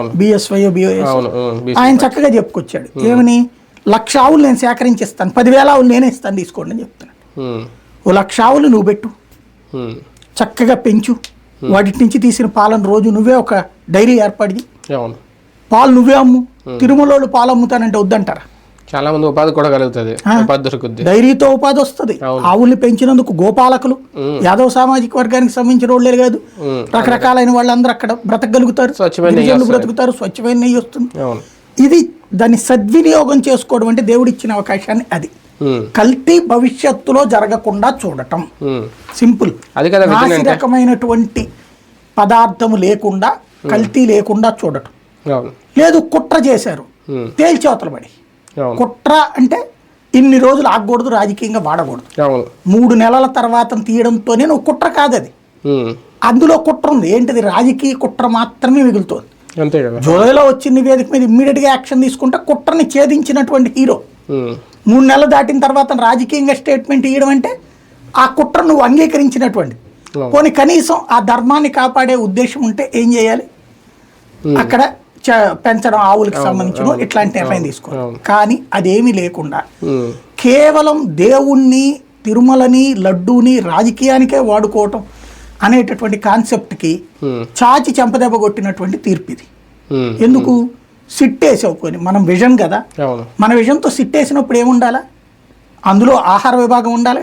BSY బిఓఎస్ అవును ఉమ్, be- ఆయన చక్కగా చెప్పుకొచ్చాడు. ఏమని? లక్ష ఆవులు నేను సేకరించిస్తాను. పదివేల ఆవులు నేనే ఇస్తాను తీసుకోండి అని చెప్తున్నాడు. ఓ లక్ష ఆవులు నువ్వు పెట్టు. చక్కగా పెంచు. వాటి నుంచి తీసిన పాలను రోజు నువ్వే ఒక డైరీ. అవును. పాలు నువ్వే అమ్ము. తిరుమలలో పాలు అమ్ముతానంటే వద్దంటారా? చాలా మంది ఉపాధి కూడా కలుగుతుంది ఉపాధి దొరుకుద్ది. డైరీతో ఉపాధి వస్తుంది. ఆవుల్ని పెంచినందుకు గోపాలకులు యాదవ సామాజిక వర్గానికి సంబంధించిన వాళ్ళే కాదు రకరకాలైన వాళ్ళందరూ అక్కడ బ్రతకగలుగుతారు. స్వచ్ఛమైన బ్రతుకుతారు స్వచ్ఛమైన నెయ్యి వస్తుంది. ఇది దాన్ని సద్వినియోగం చేసుకోవడం అంటే దేవుడిచ్చిన అవకాశాన్ని అది. కల్తీ భవిష్యత్తులో జరగకుండా చూడటం. సింపుల్. అది కదా రకమైనటువంటి పదార్థము లేకుండా కల్తీ లేకుండా చూడటం. లేదు కుట్ర చేశారు. తేల్చేవతల పడి. కుట్ర అంటే ఇన్ని రోజులు ఆగకూడదు రాజకీయంగా వాడకూడదు. మూడు నెలల తర్వాత తీయడంతోనే నువ్వు కుట్ర కాదు అది అందులో కుట్ర ఉంది. ఏంటిది? రాజకీయ కుట్ర మాత్రమే మిగులుతోంది. అంతే కదా. జూలైలో వచ్చిన నివేదిక మీద ఇమ్మీడియట్గా యాక్షన్ తీసుకుంటే కుట్రని ఛేదించినటువంటి హీరో. మూడు నెలలు దాటిన తర్వాత రాజకీయంగా స్టేట్మెంట్ ఇవ్వడం అంటే ఆ కుట్ర నువ్వు అంగీకరించినటువంటి. పోనీ కనీసం ఆ ధర్మాన్ని కాపాడే ఉద్దేశం ఉంటే ఏం చేయాలి. అక్కడ పెంచడం ఆవులకు సంబంధించిన ఇట్లాంటి నిర్ణయం తీసుకోవాలి. కానీ అదేమీ లేకుండా కేవలం దేవుణ్ణి తిరుమలని లడ్డూని రాజకీయానికే వాడుకోవటం అనేటటువంటి కాన్సెప్ట్కి చాచి చెంపదెబ్బ కొట్టినటువంటి తీర్పు ఇది ఎందుకు? సిట్టేసావు కొని. మనం విజన్ కదా. మన విజన్తో సిట్టేసినప్పుడు ఏముండాలా? అందులో ఆహార విభాగం ఉండాలి.